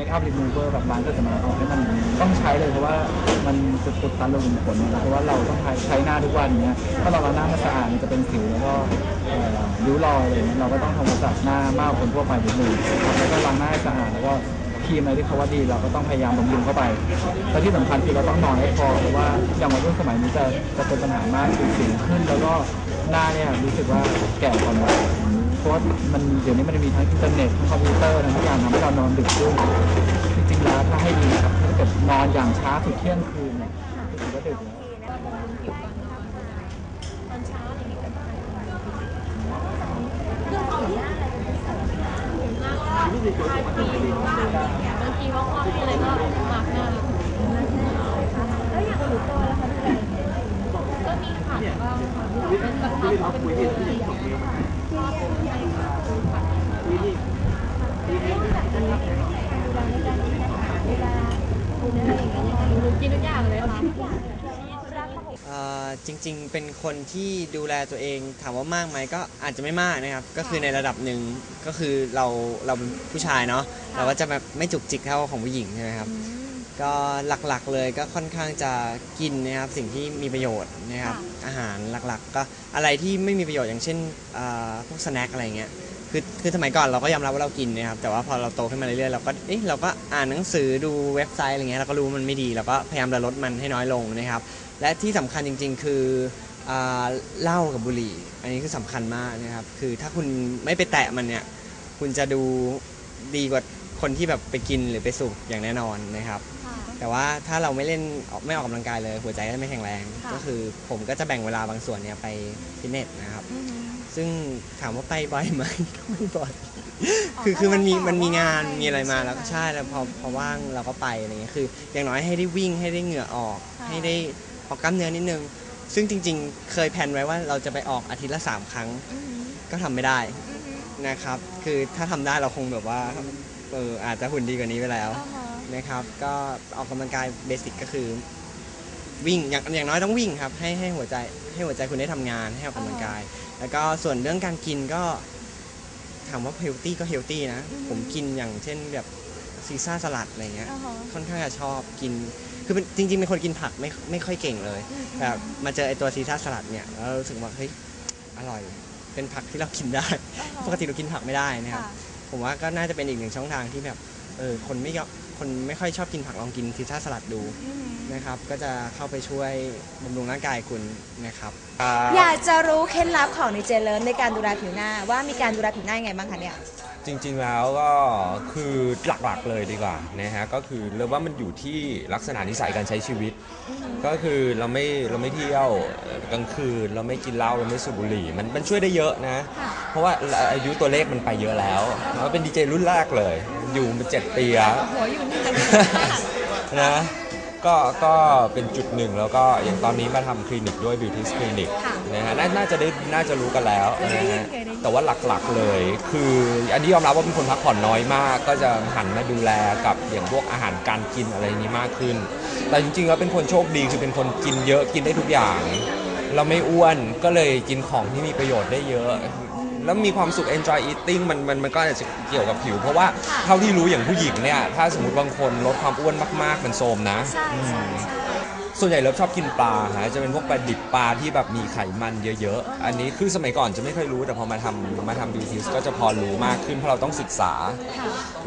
make up remover แบบร้านก็จะมาเอาให้มันต้องใช้เลยเพราะว่ามันจะกดตันลงผลเพราะว่าเราต้องใช้หน้าทุกวันเนี้ยถ้าเราเอาหน้ามาสะอาดมันจะเป็นสิวแล้วก็เอ่อริ้วรอยอะไรเงี้ยเราก็ต้องทำความสะอาดหน้ามากกว่าคนทั่วไปนิดนึงแล้วก็ล้างหน้าให้สะอาดแล้วก็ครีมอะไรที่เขาว่าดีเราก็ต้องพยายามบำรุงเข้าไป และที่สำคัญคือเราต้องนอนให้พอเพราะว่าอย่างวัยรุ่นสมัยนี้จะจะเป็นปัญหามากคือสิวขึ้น แล้วก็หน้าเนี่ยรู้สึกว่าแก่กว่าวัย เพราะว่ามันเดี๋ยวนี้มันมีทั้งอินเทอร์เน็ตทั้งคอมพิวเตอร์ทั้งทุกอย่างทำให้เรานอนดึกขึ้นจริงๆแล้วถ้าให้ดีนะครับถ้าเกิดนอนอย่างช้าสุดเที่ยงคืนเนี่ยถือว่าดึกแล้วตอนเช้าอะไรอย่างเงี้ยเครื่องของ จริง ๆ เป็นคนที่ดูแลตัวเองถามว่ามากไหมก็อาจจะไม่มากนะครับ ก็คือในระดับหนึ่งก็คือเราเราเป็นผู้ชายเนาะเราก็จะแบบไม่จุกจิกเท่าของผู้หญิงใช่ไหมครับ ก็หลักๆเลยก็ค่อนข้างจะกินนะครับสิ่งที่มีประโยชน์นะครับ อาหารหลักๆ ก็อะไรที่ไม่มีประโยชน์อย่างเช่นเอ่อพวกสแน็คอะไรเงี้ย คือคือสมัยก่อนเราก็ยอมรับว่าเรากินนะครับแต่ว่าพอเราโตขึ้นมาเรื่อยๆเราก็เอ๊ะเราก็อ่านหนังสือดูเว็บไซต์อะไรเงี้ยเราก็รู้มันไม่ดีเราก็พยายามจะลดมันให้น้อยลงนะครับและที่สำคัญจริง ๆ คืออ่าเหล้ากับบุหรี่ อันนี้คือสำคัญมากนะครับคือถ้าคุณไม่ไปแตะมันเนี่ยคุณจะดูดีกว่าคนที่แบบไปกินหรือไปสูบอย่างแน่นอนนะครับ แต่ว่าถ้าเราไม่เล่นไม่ออกกำลังกายเลย หัวใจก็จะไม่แข็งแรงก็คือผมก็จะแบ่งเวลาบางส่วนเนี่ยไปฟิตเนสนะครับซึ่งถามว่าไปบ่อยไหม ก็ไม่บ่อยคือคือมันมีมันมีงานมีอะไรมาแล้วก็ใช่แล้วพอพอว่างเราก็ไปอะไรเงี้ยคือ อย่างน้อยให้ได้วิ่งให้ได้เหงื่อออกให้ได้ออกกล้ามเนื้อนิดนึง ซึ่งจริง ๆ เคยแพลนไว้ว่าเราจะไปออกอาทิตย์ละสามครั้งก็ทำไม่ได้นะครับ คือถ้าทำได้เราคงแบบว่าเอออาจจะหุ่นดีกว่านี้ไปแล้ว นะครับก็ออกกำลังกายเบสิกก็คือ วิ่งอย่างอย่างน้อยต้องวิ่งครับให้ให้หัวใจให้หัวใจคุณได้ทำงานให้ออกกำลังกาย แล้วก็ส่วนเรื่องการกินก็ถามว่าเฮลตี้ก็เฮลตี้นะผมกินอย่างเช่นแบบซีซ่าสลัดอะไรเงี้ยค่อนข้างจะชอบกิน คือเป็นจริงๆเป็นคนกินผักไม่ไม่ค่อยเก่งเลยแต่มาเจอไอตัวซีซ่าสลัดเนี่ยแล้วรู้สึกว่าเฮ้ยอร่อย เป็นผักที่เรากินได้ปกติเรากินผักไม่ได้นะครับผมว่าก็น่าจะเป็นอีกหนึ่งช่องทางที่แบบเออคนไม่ยอม คนไม่ค่อยชอบกินผักลองกินซีซ่าสลัดดูนะครับ ก็จะเข้าไปช่วยบำรุงร่างกายคุณนะครับอยากจะรู้เคล็ดลับของนิเจเลิฟในการดูแลผิวหน้าว่ามีการดูแลผิวหน้ายังไงบ้างคะเนี่ย จริงๆแล้วก็คือหลักๆเลยดีกว่านะฮะก็คือเรียกว่ามันอยู่ที่ลักษณะนิสัยการใช้ชีวิต ก็คือเราไม่เราไม่เที่ยวเอ่อกลางคืน เราไม่กินเหล้าเราไม่สูบบุหรี่มันมันช่วยได้เยอะนะ เพราะว่าอายุตัวเลขมันไปเยอะแล้วแล้วเป็นดีเจรุ่นแรกเลย อยู่มาเจ็ดปีแล้วหัวอยู่นี่นะก็ก็เป็นจุดหนึ่งแล้วก็อย่างตอนนี้มาทำคลินิกด้วย Beauty Clinic นะฮะนาน่าจะได้น่าจะรู้กันแล้วนะฮะ แต่ว่าหลักๆเลย คืออันนี้ยอมรับว่าเป็นคนพักผ่อนน้อยมาก ก็จะหันมาดูแลกับอย่างพวกอาหารการกินอะไรนี้มากขึ้น แต่จริงๆแล้วเป็นคนโชคดีคือเป็นคนกินเยอะกินได้ทุกอย่าง เราไม่อ้วนก็เลยกินของที่มีประโยชน์ได้เยอะ แล้วมีความสุข enjoy eating มันมันมันก็อาจจะเกี่ยวกับผิว เพราะว่าเท่าที่รู้อย่างผู้หญิงเนี่ย ถ้าสมมติบางคนลดความอ้วนมากๆมันโทรมนะ ใช่ใช่ใช่ ส่วนใหญ่เลิฟชอบกินปลาฮะจะเป็นพวกปลาดิบปลาที่แบบมีไขมันเยอะๆ อันนี้คือสมัยก่อนจะไม่เคยรู้แต่พอมาทำมาทำบิวทิสก็จะพอรู้มากขึ้นเพราะเราต้องศึกษา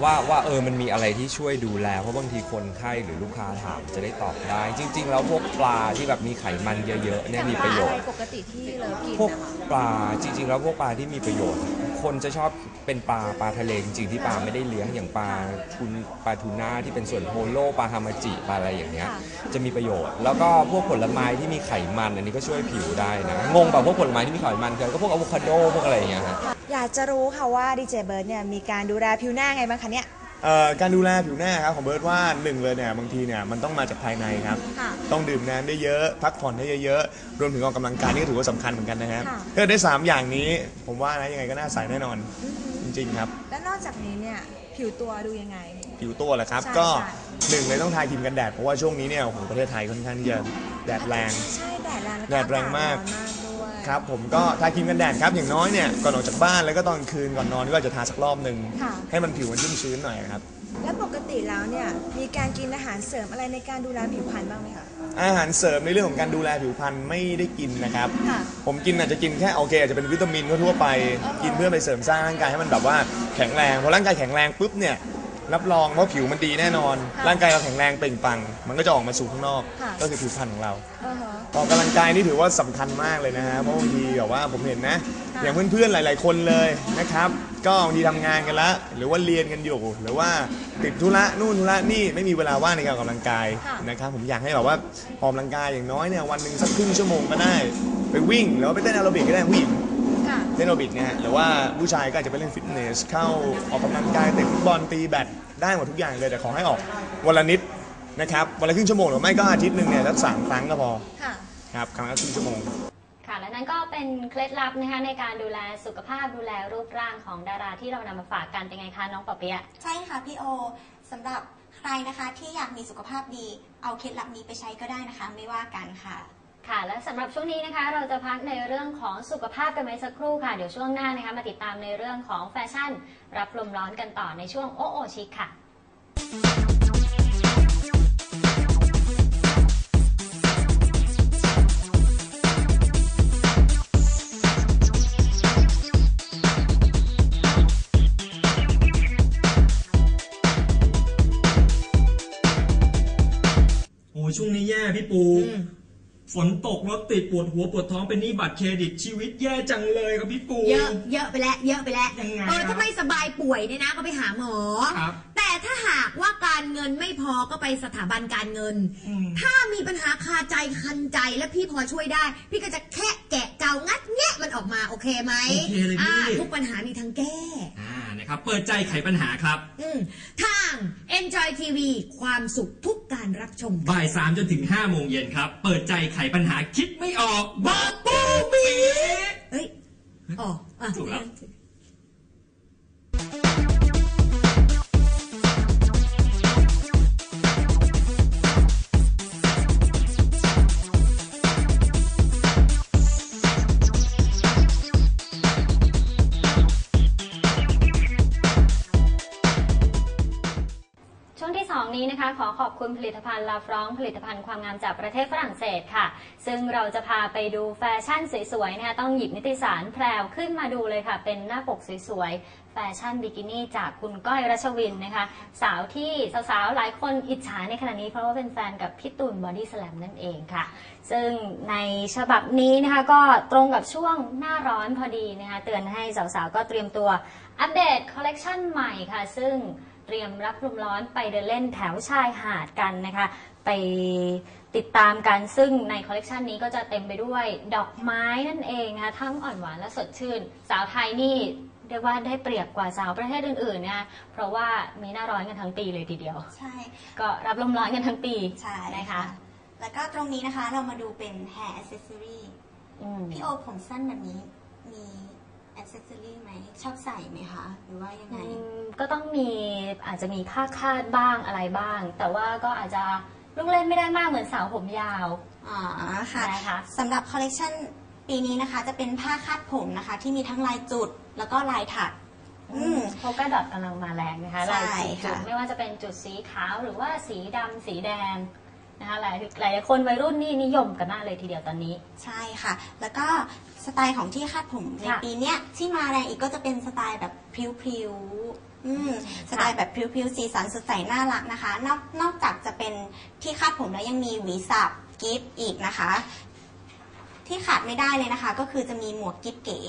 ว่าว่าเออมันมีอะไรที่ช่วยดูแล เพราะบางทีคนไข้หรือลูกค้าถามจะได้ตอบได้ จริง ๆ แล้วพวกปลาที่แบบมีไขมันเยอะๆเนี่ยมีประโยชน์ ปกติที่เลิฟกินพวกนะคะปลาจริง ๆ แล้วพวกปลาที่มีประโยชน์ คนจะชอบเป็นปลาปลาทะเลจริงๆที่ปลาไม่ได้เลี้ยงอย่างปลาทุนปลาทูน่าที่เป็นส่วนโฮโลปลาฮามาจิปลาอะไรอย่างเงี้ยจะมีประโยชน์แล้วก็พวกผลไม้ที่มีไขมันอันนี้ก็ช่วยผิวได้นะงงแบบพวกผลไม้ที่มีไขมันคือก็พวกอะโวคาโดพวกอะไรอย่างเงี้ยฮะอยากจะรู้ค่ะว่าดีเจเบิร์ดเนี่ยมีการดูแลผิวหน้าไงบ้างคะเนี่ย เอ่อการดูแลผิวหน้าครับของเบิร์ตว่าหนึ่งเลยเนี่ยบางทีเนี่ยมันต้องมาจากภายในครับ ค่ะ ต้องดื่มน้ำได้เยอะพักผ่อนได้เยอะๆรวมถึงออกกำลังกายนี่ก็ถือว่าสำคัญเหมือนกันนะครับค่ะ ถ้าเกิดได้3อย่างนี้ ผมว่านะยังไงก็น่าใสแน่นอนจริงๆครับ และนอกจากนี้เนี่ย ผิวตัวดูยังไง ผิวตัวแหละครับ ใช่ก็ใช่ หนึ่งเลยต้องทาครีมกันแดดเพราะว่าช่วงนี้เนี่ยโอ้โหประเทศไทยค่อนข้างที่จะแดดแรง ใช่แดดแรงล้วแดดแรงมาก อศร้อนมากด้วย ครับผมก็ทาครีมกันแดดครับอย่างน้อยเนี่ยก่อนออกจากบ้านแล้วก็ตอนคืนก่อนนอนก็จะทาสักรอบหนึ่งค่ะ ให้มันผิวมันชุ่มชื้นหน่อยครับ แล้วปกติแล้วเนี่ยมีการกินอาหารเสริมอะไรในการดูแลผิวพรรณบ้างไหมคะ อาหารเสริมในเรื่องของการดูแลผิวพรรณไม่ได้กินนะครับ ค่ะ ผมกินอาจจะกินแค่โอเคอาจจะเป็นวิตามินทั่วๆไป กินเพื่อไปเสริมสร้างร่างกายให้มันแบบว่าแข็งแรงพอร่างกายแข็งแรงปุ๊บเนี่ย รับรองว่าผิวมันดีแน่นอนค่ะร่างกายเราแข็งแรงเปล่งปลัง มันก็จะออกมาสู่ข้างนอก ค่ะ ก็คือผิวพรรณของเรา อ่าฮะ ออกกำลังกายนี่ถือว่าสำคัญมากเลยนะฮะเพราะบางทีแบบว่าผมเห็นนะ ค่ะอย่างเพื่อนๆหลาย ๆ คนเลยนะครับ ก็บางทีทำงานกันละหรือว่าเรียนกันอยู่ หรือว่าติดธุระนู่นธุระนี่ไม่มีเวลาว่างในการออกกำลังกายค่ะ นะครับผมอยากให้แบบว่าออกกำลังกายอย่างน้อยเนี่ยวันหนึ่งสักครึ่งชั่วโมงก็ได้ ไปวิ่งหรือว่าไปเต้นแอโรบิกก็ได้ผู้หญิงค่ะ เต้นแอโรบิกเนี่ยฮะหรือว่าผู้ชายก็อาจจะไปเล่นฟิตเนส เข้าออกกำลังกายเตะฟุตบอลตีแบดได้หมดทุกอย่างเลยแต่ขอให้ออกวันละนิดนะครับวันละครึ่งชั่วโมงหรือไม่ก็อาทิตย์หนึ่งเนี่ยสักสามครั้งก็พอค่ะ ครับครั้งละครึ่งชั่วโมง ค่ะ และนั่นก็เป็นเคล็ดลับนะคะในการดูแลสุขภาพดูแลรูปร่างของดาราที่เรานำมาฝากกันเป็นไงคะน้องปอเปียะ ใช่ค่ะพี่โอสำหรับใครนะคะที่อยากมีสุขภาพดี เอาเคล็ดลับนี้ไปใช้ก็ได้นะคะ ไม่ว่ากันค่ะ ค่ะ และสำหรับช่วงนี้นะคะ เราจะพักในเรื่องของสุขภาพกันไว้สักครู่ค่ะ เดี๋ยวช่วงหน้านะคะ มาติดตามในเรื่องของแฟชั่น รับลมร้อนกันต่อในช่วงโอโอชิคค่ะโอ้ยช่วงนี้แย่พี่ปู ฝนตกรถติดปวดหัวปวดท้องเป็นหนี้บัตรเครดิตชีวิตแย่จังเลยครับพี่ปู เยอะเยอะไปแล้วเยอะไปแล้วยังไงเออครับถ้าไม่สบายป่วยเนี่ยนะก็ไปหาหมอ ครับ แต่ถ้าหากว่าการเงินไม่พอก็ไปสถาบันการเงิน อืม ถ้ามีปัญหาคาใจคันใจและพี่พอช่วยได้ พี่ก็จะแค่แกะเกางัดแงะมันออกมาโอเคไหมโอเคเลยพี่ อ่าทุกปัญหามีทางแก้ อ่านะครับ เปิดใจไขปัญหาครับ อืมทาง Enjoy TV ความสุขทุกการรับชมบ่ายสามจนถึงห้าโมงเย็นครับ เปิดใจไขปัญหาคิดไม่ออกบอกปูปีเฮ้ยอ๋ออะ ถูกแล้ว ช่วงที่ 2 นี้นะคะขอขอบคุณผลิตภัณฑ์ลาฟรองผลิตภัณฑ์ความงามจากประเทศฝรั่งเศสค่ะ ซึ่งเราจะพาไปดูแฟชั่นสวยๆนะคะต้องหยิบนิตยสารแพรวขึ้นมาดูเลยค่ะ เป็นหน้าปกสวยๆแฟชั่นบิกินี่จากคุณก้อยรัชวินนะคะ สาวที่สาวๆหลายคนอิจฉาในขณะนี้เพราะว่าเป็นแฟนกับพี่ตูนบอดี้สแลมนั่นเองค่ะ ซึ่งในฉบับนี้นะคะก็ตรงกับช่วงหน้าร้อนพอดีนะคะเตือนให้สาวๆก็เตรียมตัวอัปเดตคอลเลกชันใหม่ค่ะ ซึ่ง เตรียมรับลมร้อนไปเดินเล่นแถวชายหาดกันนะคะ ไปติดตามกันซึ่งในคอลเลกชันนี้ก็จะเต็มไปด้วยดอกไม้นั่นเองนะคะทั้งอ่อนหวานและสดชื่น สาวไทยนี่เรียกว่าได้เปรียบกว่าสาวประเทศอื่นๆนะคะเพราะว่ามีหน้าร้อนกันทั้งปีเลยทีเดียว ใช่ ก็รับลมร้อนกันทั้งปีใช่นะคะ แล้วก็ตรงนี้นะคะเรามาดูเป็น hair accessory อืมพี่โอผมสั้นแบบนี้มี accessory ไหมชอบใส่ไหมคะ หรือว่ายังไงอืมก็ต้องมีอาจจะมีผ้าคาดบ้างอะไรบ้าง แต่ว่าก็อาจจะลูกเล่นไม่ได้มากเหมือนสาวผมยาว อ๋อค่ะนะคะสำหรับคอลเลกชันปีนี้นะคะ จะเป็นผ้าคาดผมนะคะ ที่มีทั้งลายจุดแล้วก็ลายถักอืมโพกาดอทกำลังมาแรงนะคะใช่ลายสีจุดค่ะไม่ว่าจะเป็นจุดสีขาวหรือว่าสีดำสีแดง นะคะหลายหลายคนวัยรุ่นนี่นิยมกันมากเลยทีเดียวตอนนี้ ใช่ค่ะ แล้วก็สไตล์ของที่คาดผมในค่ะปีเนี้ยที่มาแรงอีกก็จะเป็นสไตล์แบบพริ้วๆอืมสไตล์แบบพริ้วๆสีสันสดใสน่ารักนะคะ นอกนอกจากจะเป็นที่คาดผมแล้วยังมีหวีสับกิฟต์อีกนะคะ ที่ขาดไม่ได้เลยนะคะ ก็คือจะมีหมวกกิฟต์เก๋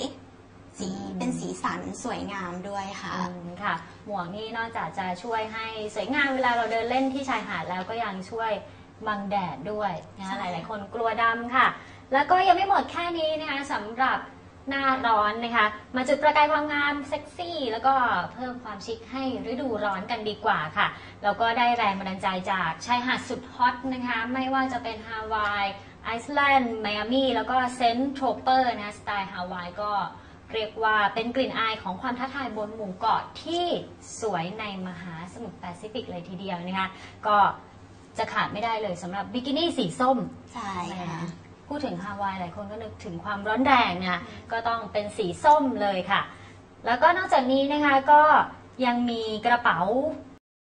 สีเป็นสีสันสวยงามด้วยค่ะ อืมค่ะ หมวกนี่นอกจากจะช่วยให้สวยงามเวลาเราเดินเล่นที่ชายหาดแล้วก็ยังช่วย บังแดดด้วยนะใช่คะหลายๆ คนกลัวดำค่ะ แล้วก็ยังไม่หมดแค่นี้นะคะสำหรับหน้าร้อนนะคะ มาจุดประกายความงามเซ็กซี่ แล้วก็เพิ่มความชิคให้ฤดูร้อนกันดีกว่าค่ะ แล้วก็ได้แรงบันดาลใจจากชายหาดสุดฮอตนะคะ ไม่ว่าจะเป็นฮาวายไอซ์แลนด์ไมอามีแล้วก็เซนต์โทรเปอร์นะสไตล์ฮาวายก็เรียกว่าเป็นกลิ่นอายของความท้าทายบนหมู่เกาะที่สวยในมหาสมุทรแปซิฟิกเลยทีเดียวนะคะก็ จะขาดไม่ได้เลยสำหรับบิกินี่สีส้มใช่ค่ะแพูดถึงฮาวายหลายคนก็นึกถึงความร้อนแรงนะก็ต้องเป็นสีส้มเลยค่ะ แล้วก็นอกจากนี้นะคะก็ยังมีกระเป๋า